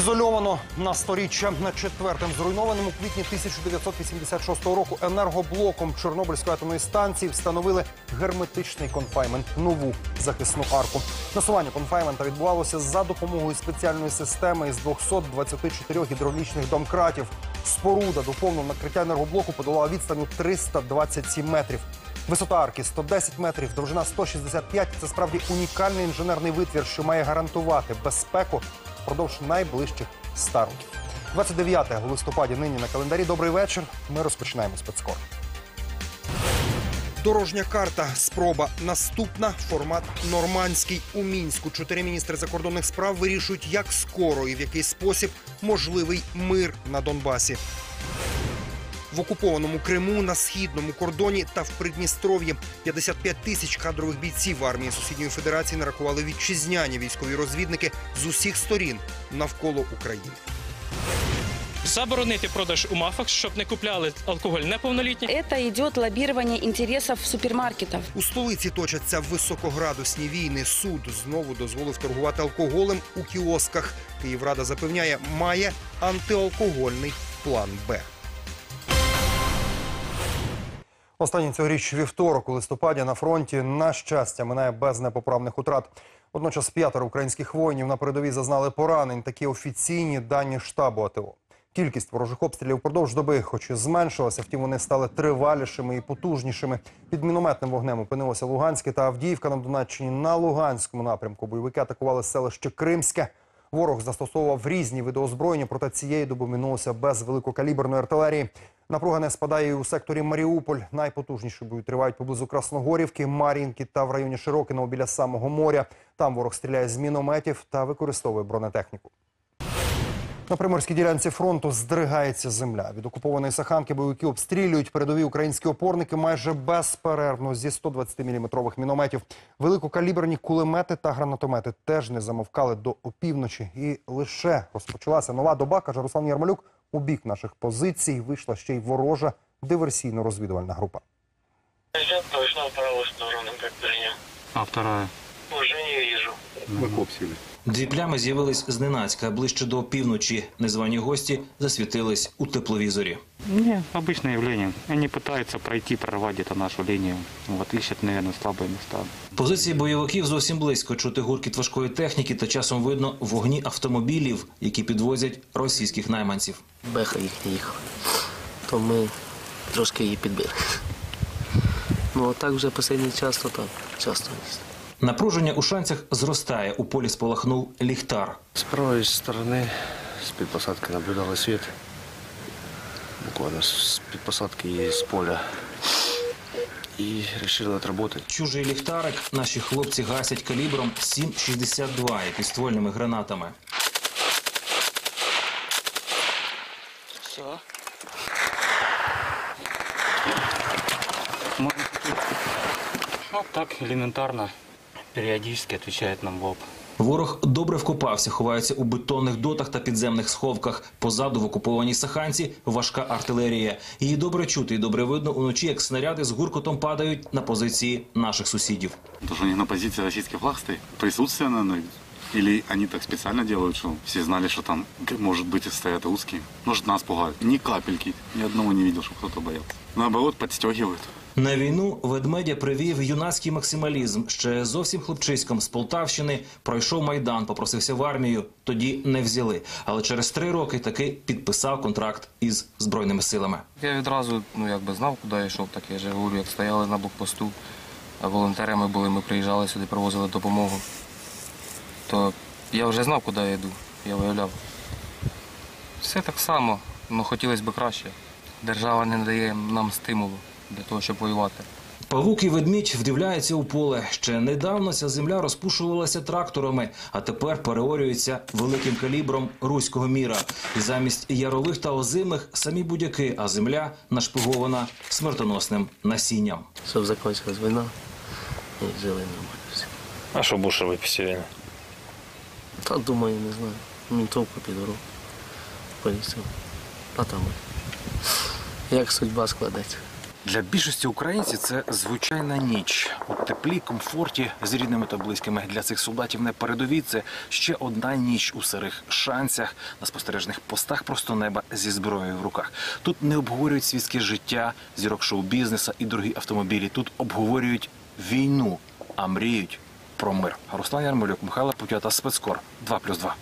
Ізольовано на сторіччя на четвертим зруйнованим у квітні 1986 року енергоблоком Чорнобильської атомної станції встановили герметичний конфаймент нову захисну арку. Насування конфаймента відбувалося за допомогою спеціальної системи із 224 гідравлічних домкратів. Споруда до повного накриття енергоблоку подолала відстань у 327 метрів. Висота арки 110 метрів, довжина 165. Це справді унікальний інженерний витвір, що має гарантувати безпеку впродовж найближчих 100 років. 29 листопаді нині на календарі. Добрий вечір. Ми розпочинаємо спецкор. Дорожня карта. Спроба. Наступна формат нормандський у мінську. Чотири міністри закордонних справ вирішують, як скоро і в який спосіб можливий мир на Донбасі. В окупованому Криму, на східному кордоні та в Придністров'ї 55 тисяч кадрових бійців армії сусідньої федерації нарахували вітчизняні військові розвідники з усіх сторін навколо України. Заборонити продаж у мафах, щоб не купляли алкоголь неповнолітні. Это идет лоббирование интересов супермаркетов. У столиці точаться високоградусні війни. Суд знову дозволив торгувати алкоголем у кіосках. Київрада запевняє, має антиалкогольний план Б. Останній цьогоріч вівторок у листопаді на фронті, на щастя, минає без непоправних утрат. Водночас п'ятеро українських воїнів на передовій зазнали поранень. Такі офіційні дані штабу АТО. Кількість ворожих обстрілів впродовж доби, хоч і зменшилася, втім вони стали тривалішими і потужнішими. Під мінометним вогнем опинилося Луганське та Авдіївка на Донеччині. На Луганському напрямку бойовики атакували селище Кримське. Ворог застосовував різні види озброєння, проте цієї доби минулося без великокаліберної артилерії. Напруга не спадає і у секторі Маріуполь. Найпотужніші бої тривають поблизу Красногорівки, Мар'їнки та в районі Широкиного біля самого моря. Там ворог стріляє з мінометів та використовує бронетехніку. На приморській ділянці фронту здригається земля. Від окупованої Саханки бойовики обстрілюють передові українські опорники майже безперервно зі 120-мм мінометів. Великокаліберні кулемети та гранатомети теж не замовкали до опівночі. І лише розпочалася нова доба, каже Руслан Ярмолюк. У бік наших позицій вийшла ще й ворожа диверсійно-розвідувальна група. Точно в правую сторону. А вторая? Уже не вижу. Дві плями з'явились зненацька. Ближче до півночі незвані гості засвітились у тепловізорі. Не, обычное явление. Они пытаются пройти, прорвать где-то нашу линию. Вот ищут, наверное, слабые места. Позиції бойовиків зовсім близько. Чути гуркіт важкої техніки та часом видно вогні автомобілів, які підвозять російських найманців. Беха їх не їхала. То ми трошки її підбили. Ну а так вже останній час, то так, часто їздить. Напруження у шанцях зростає. У полі спалахнув ліхтар. С правой стороны с предпосадки наблюдал свет. Буквально с предпосадки и с поля. И решил отработать. Чужий ліхтарик наші хлопці гасять калібром 7,62 і підствольними гранатами. Все. Вот так элементарно, периодически отвечает нам в лоб. Ворог добре вкопався, ховається у бетонних дотах та підземних сховках. Позаду в окупованій Саханці важка артилерія. Її добре чути і добре видно уночі, як снаряди з гуркотом падають на позиції наших сусідів. То, что у них на позиции российский флаг стоит, присутствие на ноге. Или они так специально делают, что все знали, что там, может быть, и стоят русские. Может, нас пугают. Ни капельки. Ни одного не видел, что кто-то боялся. Наоборот, подстегивают. На війну ведмедя привів юнацький максималізм. Ще зовсім хлопчиськом з Полтавщини пройшов майдан, попросився в армію. Тоді не взяли. Але через три роки таки підписав контракт із збройними силами. Я відразу ну, якби знав, куди я йшов, так я вже говорю, як стояли на блокпосту, волонтерами були, ми приїжджали сюди, привозили допомогу. То я вже знав, куди я йду, я виявляв. Все так само, але хотілося б краще. Держава не дає нам стимулу для того, щоб воювати. Павук і ведмідь вдивляються у поле. Ще недавно ця земля розпушувалася тракторами, а тепер переорюється великим калібром руського міра. І замість ярових та озимих самі будяки, а земля нашпигована смертоносним насінням. Щоб закінчилась війна і жили нормально всі. А что будешь робити після війни? Та думаю, не знаю. Мінтовку підору. Поліцію. А там. Як судьба складеться. Для більшості українців це звичайна ніч у теплі, комфорті з рідними та близькими. Для цих солдатів на передовій це ще одна ніч у сирих шанцях на спостережних постах просто неба зі зброєю в руках. Тут не обговорюють світське життя, зірок шоу-бізнеса і дорогі автомобілі. Тут обговорюють війну, а мріють про мир. Руслан Ярмолюк, Михайло Путята, спецкор 2+,2.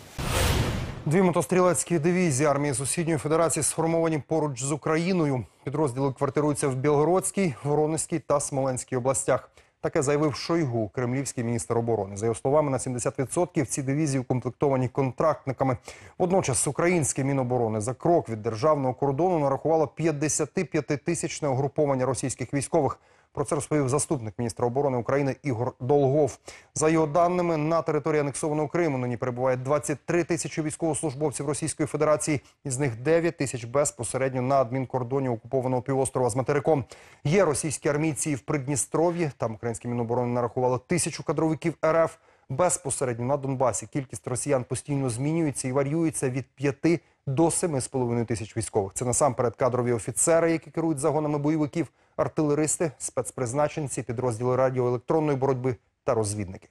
Дві мотострілецькі дивізії армії сусідньої федерації сформовані поруч з Україною. Підрозділи квартируються в Білгородській, Воронезькій та Смоленській областях. Таке заявив Шойгу, кремлівський міністр оборони. За його словами, на 70% ці дивізії укомплектовані контрактниками. Водночас українське міноборони за крок від державного кордону нарахувало 55-тисячне угруповання російських військових. Про це розповів заступник міністра оборони України Ігор Долгов. За його даними, на території анексованого Криму нині перебуває 23 тисячі військовослужбовців Російської Федерації, із них 9 тисяч безпосередньо на адмінкордоні окупованого півострова з материком. Є російські армійці в Придністров'ї. Там українські міноборони нарахувало тисячу кадровиків РФ. Безпосередньо на Донбасі кількість росіян постійно змінюється і варіюється від 5 до 7,5 тисяч військових. Це насамперед кадрові офіцери, які керують загонами бойовиків, артилеристи, спецпризначенці, підрозділи радіоелектронної боротьби та розвідники.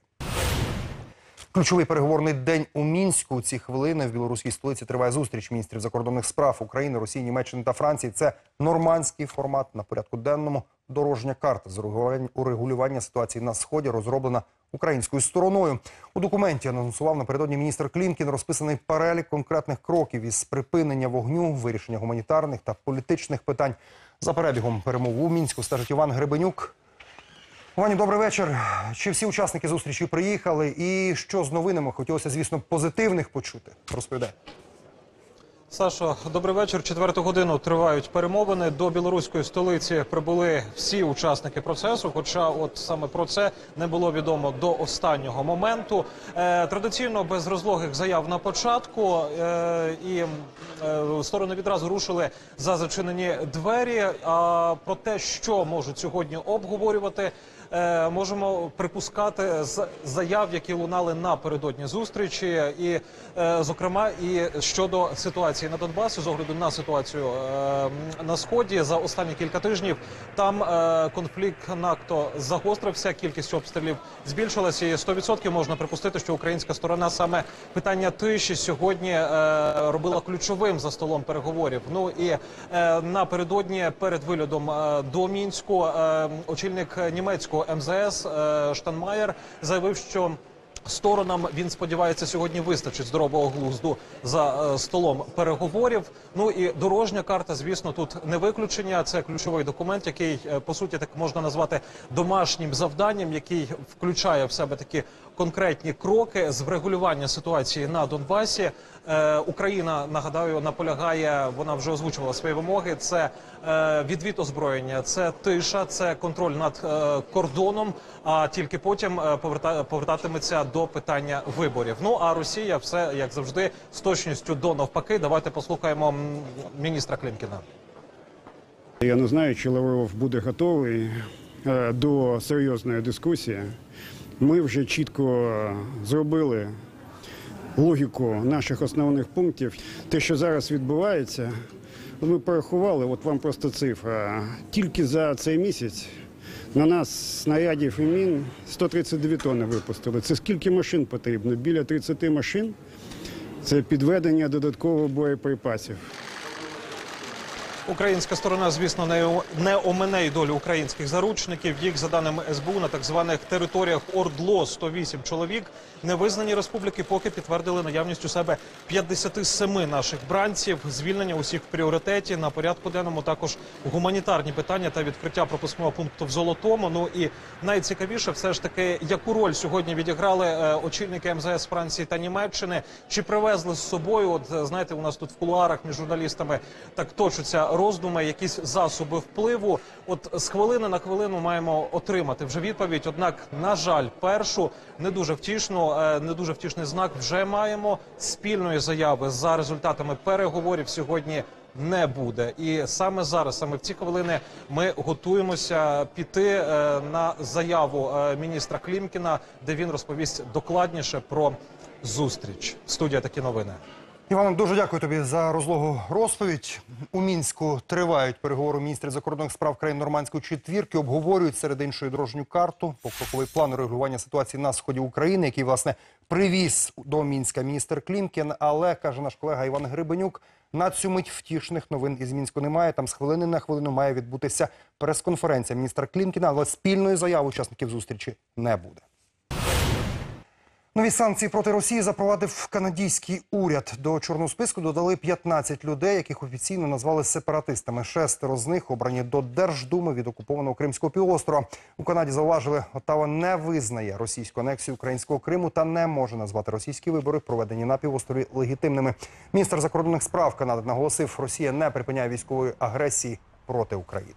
Ключовий переговорний день у мінську. У ці хвилини в білоруській столиці триває зустріч міністрів закордонних справ України, Росії, Німеччини та Франції. Це нормандський формат на порядку денному. Дорожня карта з урегулювання- ситуації на сході розроблена українською стороною. У документі анонсував напередодні міністр Клімкін розписаний перелік конкретних кроків із припинення вогню, вирішення гуманітарних та політичних питань. За перебігом перемов у мінську стежить Іван Гребенюк. Вані, добрий вечір. Чи всі учасники зустрічі приїхали? І що з новинами? Хотілося, звісно, позитивних почути. Розповідай. Сашо, добрий вечір. Четверту годину тривають перемовини. До білоруської столиці прибули всі учасники процесу. Хоча, от саме про це не було відомо до останнього моменту. Е, традиційно без розлогих заяв на початку, е, і е, сторони відразу рушили за зачинені двері. А про те, що можуть сьогодні обговорювати. Е, можемо припускати з заяв, які лунали напередодні зустрічі, і е, зокрема і щодо ситуації на Донбасі, з огляду на ситуацію е, на сході за останні кілька тижнів. Там конфлікт надто загострився, кількість обстрілів збільшилася. І 100% можна припустити, що українська сторона саме питання тиші сьогодні робила ключовим за столом переговорів. Ну і напередодні перед вилітом е, до мінську очільник німецького МЗС е, Штанмаєр заявив, що Сторонам він сподівається сьогодні вистачить здорового глузду за е, столом переговорів. Ну і дорожня карта, звісно, тут не виключення. Це ключовий документ, який е, по суті так можна назвати домашнім завданням, який включає в себе такі конкретні кроки з врегулювання ситуації на Донбасі. Е, Україна нагадаю наполягає. Вона вже озвучувала свої вимоги. Це е, відвід озброєння, це тиша, це контроль над е, кордоном. А тільки потім повертатиметься до питання виборів. Ну а Росія все як завжди з точністю до навпаки. Давайте послухаємо міністра Клімкіна. Я не знаю, чи Лавров буде готовий до серйозної дискусії. Ми вже чітко зробили логіку наших основних пунктів. Те, що зараз відбувається, ми порахували, от вам просто цифра. Тільки за цей місяць на нас снарядів і мін 132 тонни випустили. Це скільки машин потрібно? Біля 30 машин. Це підведення додаткового боєприпасів. Українська сторона, звісно, не, не омине й долю українських заручників. Їх, за даними СБУ, на так званих територіях ОРДЛО 108 чоловік. Невизнані республіки поки підтвердили наявність у себе 57 наших бранців. Звільнення усіх в пріоритеті на порядку денному також гуманітарні питання та відкриття пропускного пункту в Золотому. Ну і найцікавіше, все ж таки, яку роль сьогодні відіграли е, очільники МЗС Франції та Німеччини. Чи привезли з собою? От е, знаєте, у нас тут в кулуарах між журналістами так точаться роздуми, якісь засоби впливу. От з хвилини на хвилину маємо отримати вже відповідь. Однак, на жаль, першу не дуже втішну, е, не дуже втішний знак вже маємо спільної заяви за результатами переговорів сьогодні. Не буде, і саме зараз, саме в ці хвилини, ми готуємося піти е, на заяву е, міністра Клімкіна, де він розповість докладніше про зустріч. Студія такі новини. Іване, дуже дякую тобі за розлогу розповідь. У мінську тривають переговори міністрів закордонних справ країн нормандської четвірки. Обговорюють серед іншої дорожню карту, покроковий план регулювання ситуації на сході України, який власне привіз до мінська міністр Клімкін. Але каже наш колега Іван Грибенюк, на цю мить втішних новин із мінську немає. Там з хвилини на хвилину має відбутися прес-конференція міністра Клімкіна, але спільної заяви учасників зустрічі не буде. Нові санкції проти Росії запровадив канадійський уряд. До чорного списку додали 15 людей, яких офіційно назвали сепаратистами. Шестеро з них обрані до Держдуми від окупованого Кримського півострова. У Канаді зауважили, Оттава не визнає російську анексію українського Криму та не може назвати російські вибори, проведені на півострові, легітимними. Міністр закордонних справ Канади наголосив, Росія не припиняє військової агресії проти України.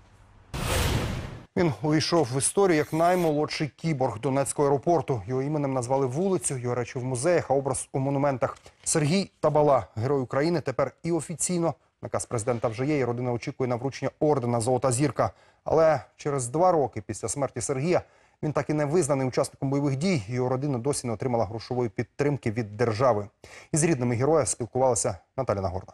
Він увійшов в історію як наймолодший кіборг Донецького аеропорту. Його іменем назвали вулицю, його речі в музеях, а образ у монументах. Сергій Табала, герой України, тепер і офіційно. Наказ президента вже є, і родина очікує на вручення ордена Золота зірка. Але через два роки після смерті Сергія він так і не визнаний учасником бойових дій. Його родина досі не отримала грошової підтримки від держави. Із рідними героя спілкувалася Наталя Нагорна.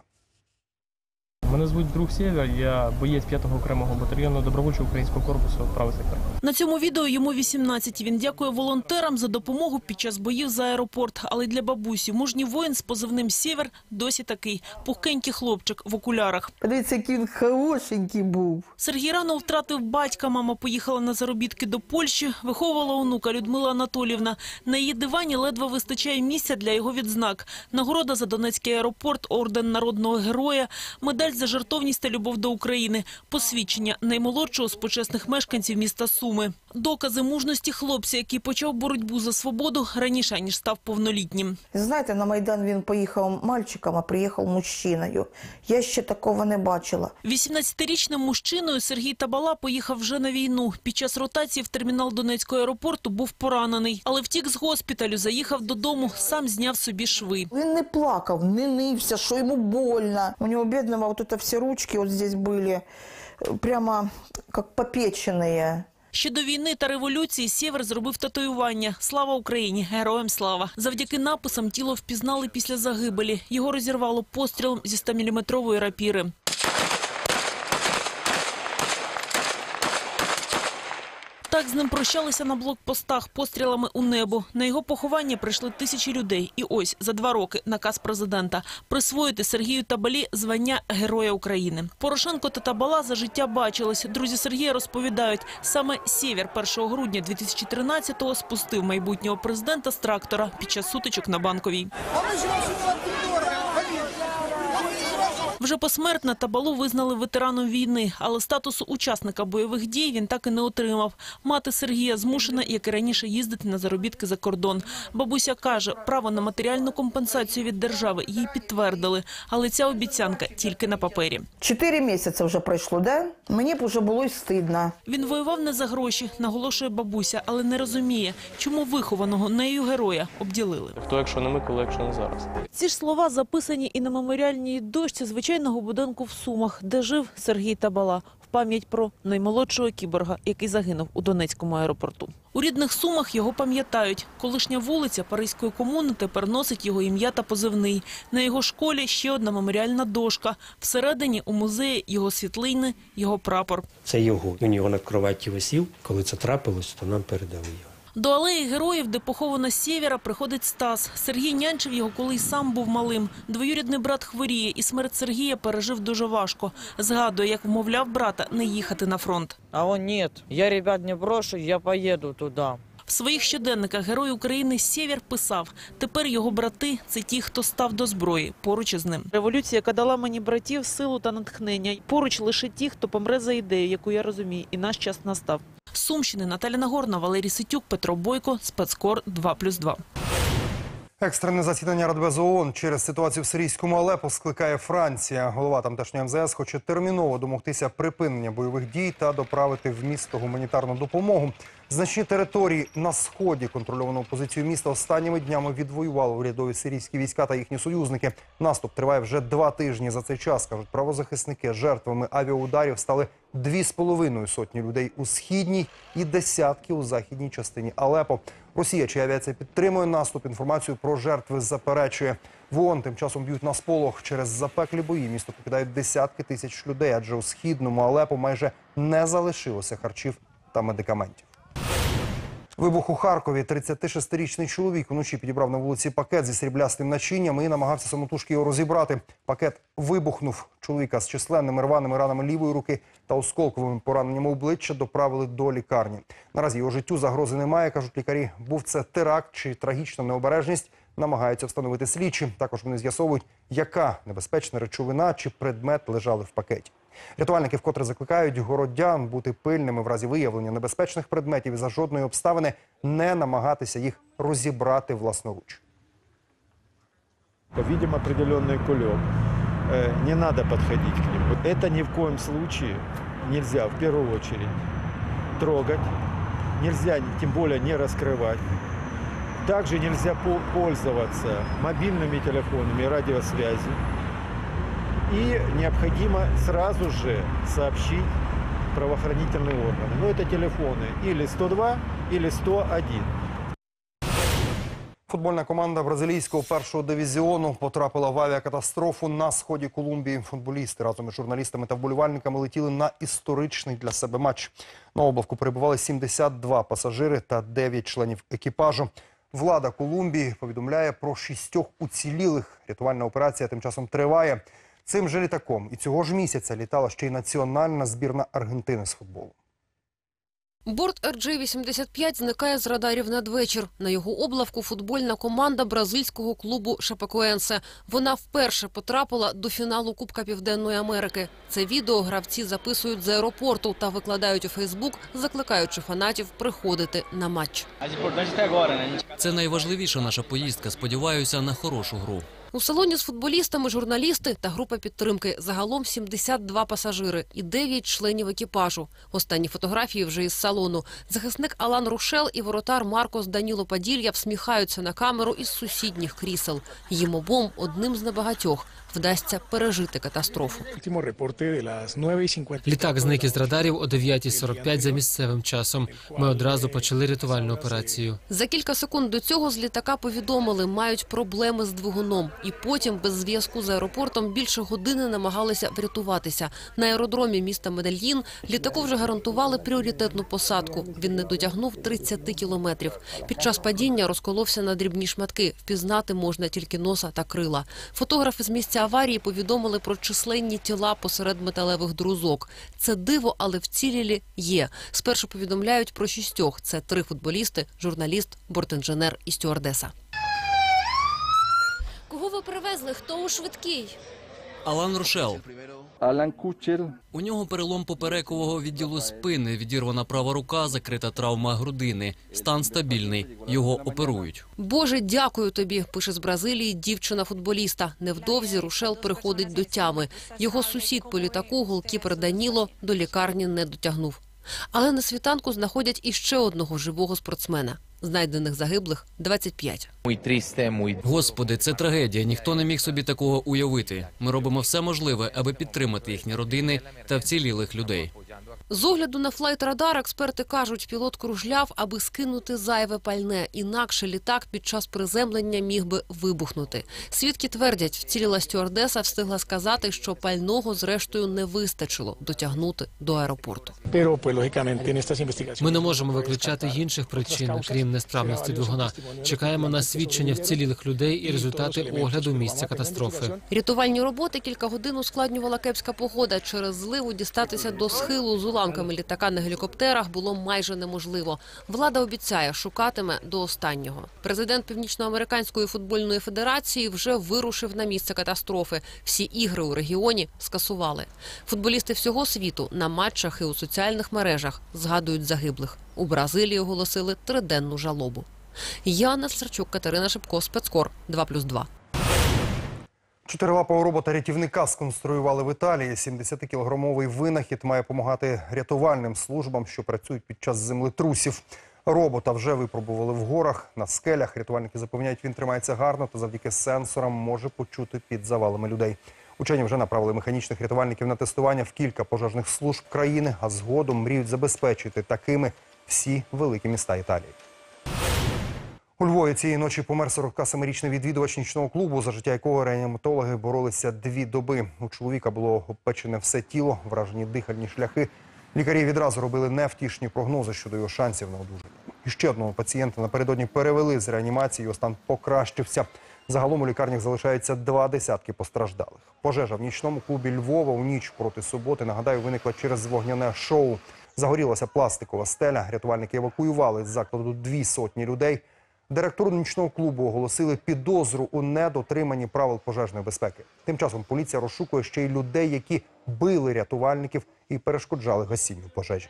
Мене звуть друг Сєвєр, я боєць 5-го окремого батальйону добровольчого українського корпусу правий сектор. На цьому відео йому 18. Він дякує волонтерам за допомогу під час боїв за аеропорт. Але для бабусі мужній воїн з позивним «Сєвєр» досі такий пухкенький хлопчик в окулярах. Подивіться, який він хорошенький був. Сергій рано втратив батька. Мама поїхала на заробітки до Польщі. Виховувала онука Людмила Анатолівна. На її дивані ледве вистачає місця для його відзнак. Нагорода за Донецький аеропорт, орден народного героя, медаль за жертовність та любов до України, посвідчення наймолодшого з почесних мешканців міста Суми Докази мужності хлопця, який почав боротьбу за свободу раніше, ніж став повнолітнім. Знаєте, на Майдан він поїхав мальчиком, а приїхав мужчиною. Я ще такого не бачила. 18-річним мужчиною Сергій Табала поїхав вже на війну. Під час ротації в термінал Донецького аеропорту був поранений. Але втік з госпіталю, заїхав додому, сам зняв собі шви. Він не плакав, не нився, що йому больно. У нього бідного вот это всі ручки вот здесь были прямо как попеченные. Ще до війни та революції Сєвер зробив татуювання «Слава Україні! Героям слава!». Завдяки написам тіло впізнали після загибелі. Його розірвало пострілом зі 100-міліметрової рапіри. Так з ним прощалися на блокпостах пострілами у небо. На його поховання прийшли тисячі людей. І ось за два роки наказ президента присвоїти Сергію Табалі звання Героя України. Порошенко та Табала за життя бачились. Друзі Сергія розповідають, саме Сєвєр 1 грудня 2013-го спустив майбутнього президента з трактора під час сутичок на Банковій. Вже посмертно Табалу визнали ветераном війни, але статусу учасника бойових дій він так і не отримав. Мати Сергія змушена, як і раніше, їздити на заробітки за кордон. Бабуся каже, право на матеріальну компенсацію від держави їй підтвердили, але ця обіцянка тільки на папері. Чотири місяці вже пройшло, да? Мені б вже було й стидно. Він воював не за гроші, наголошує бабуся, але не розуміє, чому вихованого нею героя обділили. Хто, якщо не ми, коли, якщо не зараз. Ці ж слова записані і на меморіальній дошці звичайного будинку в Сумах, де жив Сергій Табала. В пам'ять про наймолодшого кіборга, який загинув у Донецькому аеропорту. У рідних Сумах його пам'ятають. Колишня вулиця Паризької комуни тепер носить його ім'я та позивний. На його школі ще одна меморіальна дошка. Всередині у музеї його світлини, його прапор. Це його. Він його на кроваті висів. Коли це трапилось, то нам передали його. До алеї героїв, де поховано Сєвєра, приходить Стас. Сергій нянчив його, коли й сам був малим. Двоюрідний брат хворіє, і смерть Сергія пережив дуже важко. Згадує, як вмовляв брата не їхати на фронт. А он ні, Я ребят не брошу, я поеду туда. В своїх щоденниках герой України Сєвєр писав, тепер його брати – це ті, хто став до зброї поруч із ним. Революція, яка дала мені братів, силу та натхнення. Поруч лише ті, хто помре за ідею, яку я розумію, і наш час настав. Сумщини Наталя Нагорна, Валерій Ситюк, Петро Бойко, Спецкор 2+,2. Екстрене засідання Радбезу ООН через ситуацію в сирійському Алепо скликає Франція. Голова тамтешньої МЗС хоче терміново домогтися припинення бойових дій та доправити в місто гуманітарну допомогу. Значні території на сході контрольованого позицію міста останніми днями відвоювали урядові сирійські війська та їхні союзники. Наступ триває вже два тижні. За цей час кажуть правозахисники. Жертвами авіаударів стали дві з половиною сотні людей у східній і десятки у західній частині Алепо. Росія, чия авіація підтримує наступ, інформацію про жертви заперечує. В ООН тим часом б'ють на сполох. Через запеклі бої місто покидають десятки тисяч людей, адже у східному Алепо майже не залишилося харчів та медикаментів. Вибух у Харкові. 36-річний чоловік вночі підібрав на вулиці пакет зі сріблястим начинням і намагався самотужки його розібрати. Пакет вибухнув. Чоловіка з численними рваними ранами лівої руки та осколковими пораненнями обличчя доправили до лікарні. Наразі його життю загрози немає, кажуть лікарі. Був це теракт чи трагічна необережність. Намагаються встановити слідчі. Також вони з'ясовують, яка небезпечна речовина чи предмет лежали в пакеті. Рятувальники вкотре закликають городян бути пильними в разі виявлення небезпечних предметів і за жодної обставини не намагатися їх розібрати власноруч. Видим определенный кулек. Э, Не надо подходить к нему. Это ни в коем случае нельзя, в первую очередь, трогать. Нельзя, тем более, не раскрывать. Также нельзя по- пользоваться мобильными телефонами, радиосвязью. И необходимо сразу же сообщить правоохранительные органы. Но это телефоны или 102, или 101. Футбольна команда бразилійського першого дивізіону потрапила в авіакатастрофу на сході Колумбії. Футболісти разом із журналістами та вболівальниками летіли на історичний для себе матч. На облавку перебували 72 пасажири та 9 членів екіпажу. Влада Колумбії повідомляє про шістьох уцілілих. Рятувальна операція тим часом триває. Цим же літаком і цього ж місяця літала ще й національна збірна Аргентини з футболу. Борт RJ-85 зникає з радарів надвечір. На його облавку футбольна команда бразильського клубу Шапекоенсе. Вона вперше потрапила до фіналу Кубка Південної Америки. Це відео гравці записують з аеропорту та викладають у Фейсбук, закликаючи фанатів приходити на матч. Це найважливіша наша поїздка. Сподіваюся на хорошу гру. У салоні з футболістами журналісти та група підтримки. Загалом 72 пасажири і 9 членів екіпажу. Останні фотографії вже із салону. Захисник Алан Рушел і воротар Маркос Даніло Паділья всміхаються на камеру із сусідніх крісел. Їм обом одним з небагатьох вдасться пережити катастрофу. Літак зник із радарів о 9.45 за місцевим часом. Ми одразу почали рятувальну операцію. За кілька секунд до цього з літака повідомили, мають проблеми з двигуном. І потім, без зв'язку з аеропортом, більше години намагалися врятуватися. На аеродромі міста Медельїн літаку вже гарантували пріоритетну посадку. Він не дотягнув 30 кілометрів. Під час падіння розколовся на дрібні шматки. Впізнати можна тільки носа та крила. Фотографи з місця аварії повідомили про численні тіла посеред металевих друзок. Це диво, але вцілілі є. Спершу повідомляють про шістьох. Це три футболісти, журналіст, бортінженер і стюардеса. Кого ви привезли? Хто у швидкій? Алан Рушел. Алан Кучер. У нього перелом поперекового відділу спини, відірвана права рука, закрита травма грудини. Стан стабільний. Його оперують. Боже, дякую тобі. Пише з Бразилії дівчина-футболіста. Невдовзі Рушел переходить до тями. Його сусід по літаку, голкіпер Даніло, до лікарні не дотягнув. Але на світанку знаходять іще одного живого спортсмена. Знайдених загиблих 25. Господи, це трагедія. Ніхто не міг собі такого уявити. Ми робимо все можливе, аби підтримати їхні родини та вцілілих людей. З огляду на флайт-радар експерти кажуть, пілот кружляв, аби скинути зайве пальне. Інакше літак під час приземлення міг би вибухнути. Свідки твердять, вціліла стюардеса встигла сказати, що пального зрештою не вистачило дотягнути до аеропорту. Ми не можемо виключати інших причин, крім несправності двигуна. Чекаємо на свідчення вцілілих людей і результати огляду місця катастрофи. Рятувальні роботи кілька годин ускладнювала кепська погода. Через зливу дістатися до схилу з уламками літака на гелікоптерах було майже неможливо. Влада обіцяє, шукатиме до останнього. Президент Північноамериканської футбольної федерації вже вирушив на місце катастрофи. Всі ігри у регіоні скасували. Футболісти всього світу на матчах і у соціальних мережах згадують загиблих. У Бразилії оголосили триденну жалобу. Яна Сарчук, Катерина Шипко, спецкор 2+,2. Чотирилапого робота-рятівника сконструювали в Італії. 70-кілограмовий винахід має допомагати рятувальним службам, що працюють під час землетрусів. Робота вже випробували в горах, на скелях. Рятувальники запевняють, він тримається гарно та завдяки сенсорам може почути під завалами людей. Учені вже направили механічних рятувальників на тестування в кілька пожежних служб країни, а згодом мріють забезпечити такими всі великі міста Італії. У Львові цієї ночі помер 47-річний відвідувач нічного клубу, за життя якого реаніматологи боролися дві доби. У чоловіка було обпечене все тіло, вражені дихальні шляхи. Лікарі відразу робили невтішні прогнози щодо його шансів на одужання. І ще одного пацієнта напередодні перевели з реанімації, його стан покращився. Загалом у лікарнях залишається два десятки постраждалих. Пожежа в нічному клубі Львова у ніч проти суботи, нагадаю, виникла через вогняне шоу. Загорілася пластикова стеля. Рятувальники евакуювали з закладу дві сотні людей. Директору нічного клубу оголосили підозру у недотриманні правил пожежної безпеки. Тим часом поліція розшукує ще й людей, які били рятувальників і перешкоджали гасінню пожежі.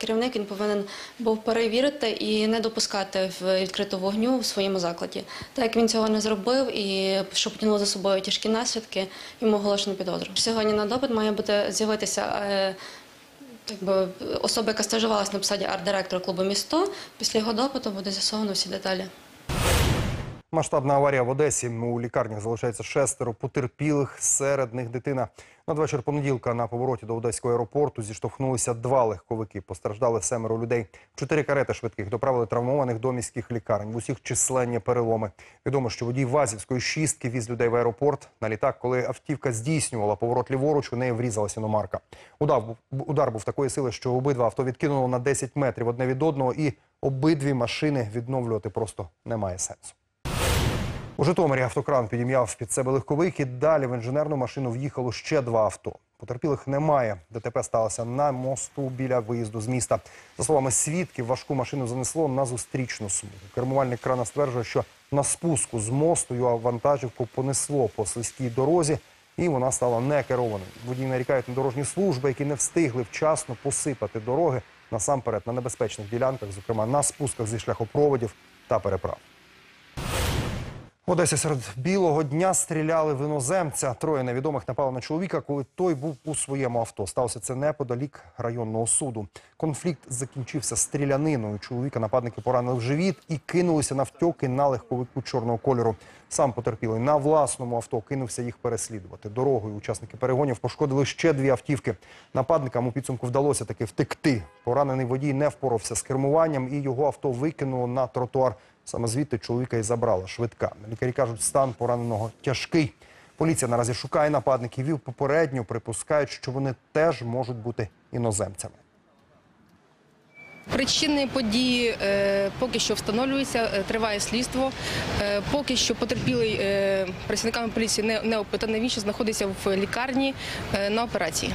Керівник він повинен був перевірити і не допускати відкриту вогню в своєму закладі. Так як він цього не зробив і що потягнуло за собою тяжкі наслідки, йому оголошено підозру. Сьогодні на допит має бути з'явитися е, якби, особа, яка стажувалася на посаді арт-директора клубу місто. Після його допиту буде з'ясовано всі деталі. Масштабна аварія в Одесі. У лікарнях залишається шестеро потерпілих, серед них дитина. Надвечір понеділка на повороті до Одеського аеропорту зіштовхнулися два легковики. Постраждали семеро людей. Чотири карети швидких доправили травмованих до міських лікарень. В усіх численні переломи. Відомо, що водій Вазівської шістки віз людей в аеропорт. На літак, коли автівка здійснювала поворот ліворуч, у неї врізалася був, удар був такої сили, що обидва авто відкинуло на 10 метрів одне від одного, і обидві машини відновлювати просто немає сенсу. У Житомирі автокран підім'яв під себе легковик і далі в інженерну машину в'їхало ще два авто. Потерпілих немає. ДТП сталося на мосту біля виїзду з міста. За словами свідків, важку машину занесло на зустрічну смугу. Кермувальник крана стверджує, що на спуску з мосту його вантажівку понесло по слизькій дорозі, і вона стала некерованою. Водії нарікають на дорожні служби, які не встигли вчасно посипати дороги насамперед на небезпечних ділянках, зокрема на спусках зі шляхопроводів та переправ. В Одесі серед білого дня стріляли в іноземця. Троє невідомих напали на чоловіка, коли той був у своєму авто. Сталося це неподалік районного суду. Конфлікт закінчився стріляниною. Чоловіка нападники поранили в живіт і кинулися навтьоки на легковику чорного кольору. Сам потерпілий на власному авто кинувся їх переслідувати. Дорогою учасники перегонів пошкодили ще дві автівки. Нападникам у підсумку вдалося таки втекти. Поранений водій не впорався з кермуванням і його авто викинуло на тротуар. Саме звідти чоловіка і забрала швидка. Лікарі кажуть, стан пораненого тяжкий. Поліція наразі шукає нападників і попередньо припускають, що вони теж можуть бути іноземцями. Причини події е, поки що встановлюються, е, триває слідство. Е, поки що потерпілий е, працівниками поліції не, не опитаний, він ще знаходиться в лікарні е, на операції.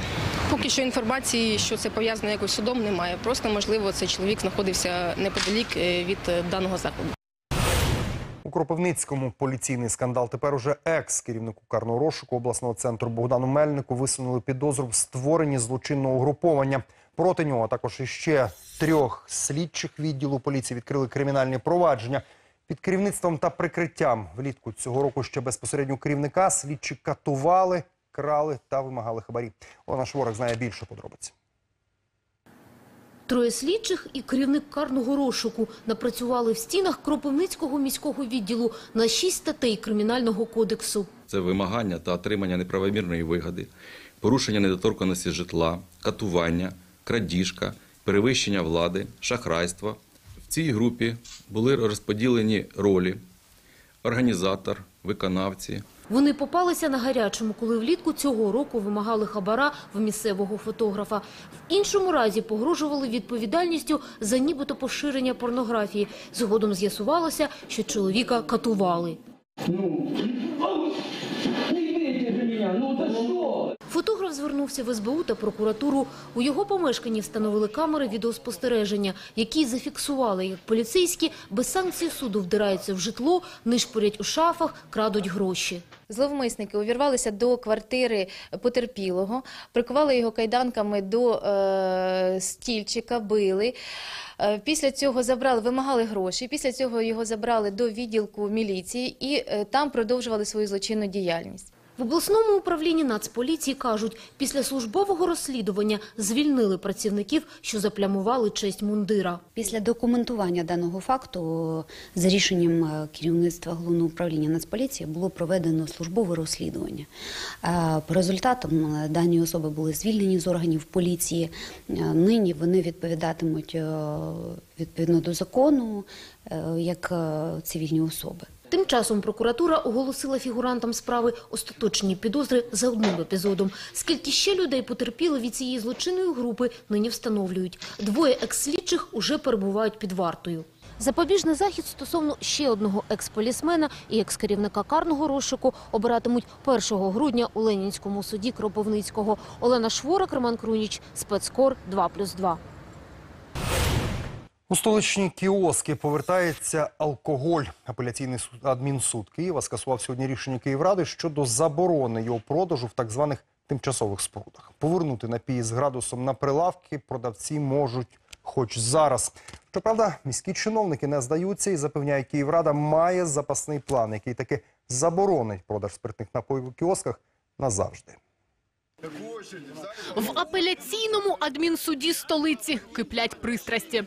Поки що інформації, що це пов'язано якось судом, немає. Просто можливо, цей чоловік знаходився неподалік е, від е, даного закладу. Кропивницькому поліційний скандал. Тепер уже екс-керівнику карного розшуку обласного центру Богдану Мельнику висунули підозру в створенні злочинного угруповання. Проти нього а також іще трьох слідчих відділу поліції відкрили кримінальні провадження. Під керівництвом та прикриттям влітку цього року ще безпосередньо керівника слідчі катували, крали та вимагали хабарі. Олена Шворак знає більше подробиць. Троє слідчих і керівник карного розшуку напрацювали в стінах Кропивницького міського відділу на шість статей Кримінального кодексу. Це вимагання та отримання неправомірної вигоди, порушення недоторканості житла, катування, крадіжка, перевищення влади, шахрайство. В цій групі були розподілені ролі організатор, виконавці, Вони попалися на гарячому, коли влітку цього року вимагали хабара в місцевого фотографа. В іншому разі погрожували відповідальністю за нібито поширення порнографії. Згодом з'ясувалося, що чоловіка катували. Фотограф звернувся в СБУ та прокуратуру. У його помешканні встановили камери відеоспостереження, які зафіксували, як поліцейські без санкції суду вдираються в житло, нишпорять у шафах, крадуть гроші. Зловмисники увірвалися до квартири потерпілого, прикували його кайданками до е, стільчика, били. Е, Після цього забрали, вимагали гроші. Після цього його забрали до відділку міліції і е, там продовжували свою злочинну діяльність. В обласному управлінні Нацполіції кажуть, після службового розслідування звільнили працівників, що заплямували честь мундира. Після документування даного факту за рішенням е, керівництва головного управління Нацполіції було проведено службове розслідування. Е, По результатам е, дані особи були звільнені з органів поліції. Е, Нині вони відповідатимуть е, відповідно до закону е, як е, цивільні особи. Тим часом прокуратура оголосила фігурантам справи остаточні підозри за одним епізодом. Скільки ще людей потерпіли від цієї злочинної групи, нині встановлюють. Двоє екс-слідчих уже перебувають під вартою. Запобіжний захід стосовно ще одного екс-полісмена і екс-керівника карного розшуку обиратимуть 1 грудня у Ленінському суді Кропивницького. Олена Шворак, Роман Круніч, спецкор 2+,2. У столичні кіоски повертається алкоголь. Апеляційний суд адмінсуд Києва скасував сьогодні рішення Київради щодо заборони його продажу в так званих тимчасових спорудах. Повернути напій з градусом на прилавки продавці можуть хоч зараз. Щоправда, міські чиновники не здаються і запевняють, Київрада має запасний план, який таки заборонить продаж спиртних напоїв у кіосках назавжди. В апеляційному адмінсуді столиці киплять пристрасті.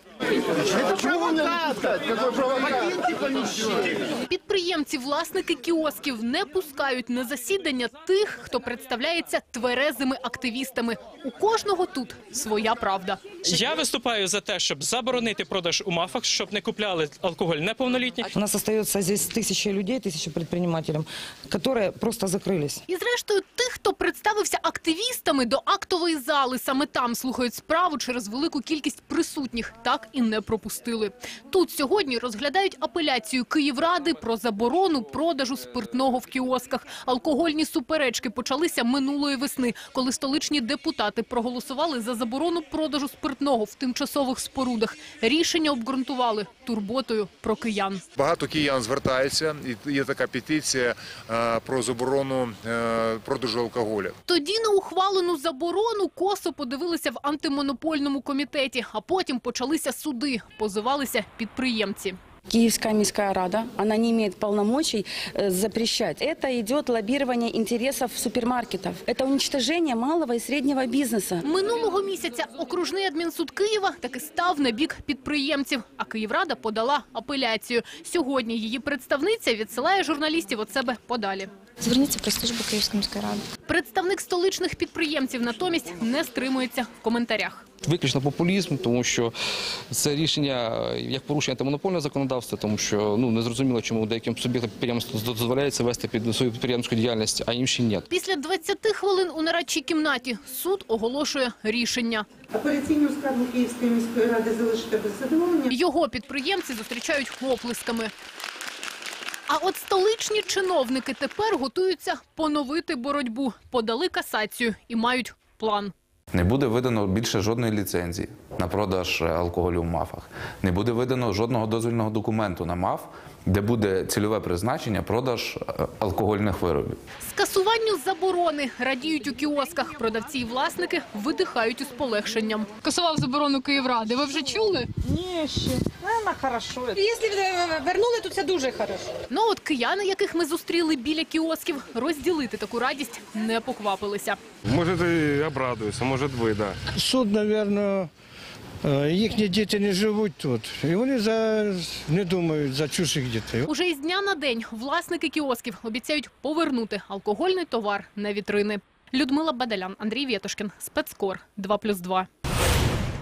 Підприємці, власники кіосків не пускають на засідання тих, хто представляється тверезими активістами. У кожного тут своя правда. Я виступаю за те, щоб заборонити продаж у мафах, щоб не купляли алкоголь неповнолітні. У нас остается здесь тысячи людей, тысячи предпринимателей, которые просто закрылись. І зрештою, тих, хто представився активістами до актової зали, саме там слухають справу через велику кількість присутніх, так і не пропустили. Тут сьогодні розглядають апеляцію Київради про заборону продажу спиртного в кіосках. Алкогольні суперечки почалися минулої весни, коли столичні депутати проголосували за заборону продажу спиртного в тимчасових спорудах. Рішення обґрунтували турботою про киян. Багато киян звертаються, і є така петиція е, про заборону е, продажу алкоголю. Тоді на ухвалену заборону косо подивилися в антимонопольному комітеті, а потім почалися суди, позивалися підприємці. Киевская міськая рада, она не имеет полномочий э, запрещать. Это идет лоббирование интересов супермаркетов. Это уничтожение малого и среднего бизнеса. Минулого місяця окружний адмінсуд Києва таки став на бік підприємців, а Київрада подала апеляцію. Сьогодні її представниця відсилає журналістів від себе подалі. Зверніться про службу Київської міської ради. Представник столичних підприємців натомість не стримується в коментарях. Виключно популізм, тому що це рішення як порушення антимонопольного законодавства, тому що ну не зрозуміло, чому деяким суб'єктам підприємств дозволяється вести під свою підприємську діяльність, а іншим ні. Після 20 хвилин у нарадчій кімнаті суд оголошує рішення. Апеляційну скаргу Київської міської ради залишити без задоволення. Його підприємці зустрічають оплесками. А от столичні чиновники тепер готуються поновити боротьбу, подали касацію і мають план. Не буде видано більше жодної ліцензії на продаж алкоголю в мафах. Не буде видано жодного дозвільного документу на маф, де буде цільове призначення продаж е, алкогольних виробів. Скасуванню заборони радіють у кіосках. Продавці і власники видихають із полегшенням. Скасував заборону Київради. Ви вже чули? Ні, ще. Вона хорошо. Якщо вернули, то це дуже хорошо. Ну от кияни, яких ми зустріли біля кіосків, розділити таку радість не поквапилися. Может, и обрадуются, может быть, да. Суд, мабуть, їхні діти не живуть тут. І вони за, не думають за чужих дітей. Уже із дня на день власники кіосків обіцяють повернути алкогольний товар на вітрини. Людмила Бадалян, Андрій Вєтошкін, спецкор 2+,2.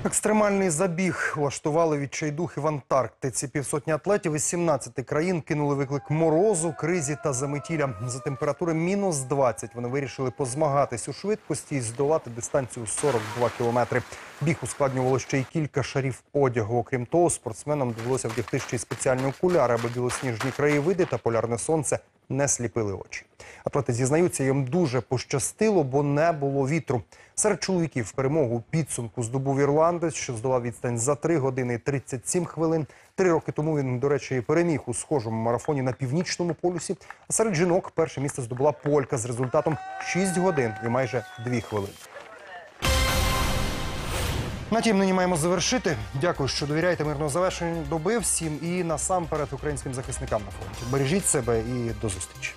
Екстремальний забіг влаштували відчайдухи в Антарктиці. Півсотні атлетів із 17 країн кинули виклик морозу, кризі та заметілля. За температури мінус 20 вони вирішили позмагатись у швидкості і здолати дистанцію 42 кілометри. Біг ускладнювало ще й кілька шарів одягу. Окрім того, спортсменам довелося вдягти ще й спеціальні окуляри, аби білосніжні краєвиди та полярне сонце не сліпили очі. Атлети зізнаються, їм дуже пощастило, бо не було вітру. Серед чоловіків перемогу підсумку здобув ірландець, що здолав відстань за 3 години і 37 хвилин. Три роки тому він, до речі, переміг у схожому марафоні на північному полюсі. А серед жінок перше місце здобула полька з результатом 6 годин і майже 2 хвилини. На тім нині маємо завершити. Дякую, що довіряєте мирного завершення доби всім і насамперед українським захисникам на фронті. Бережіть себе і до зустрічі.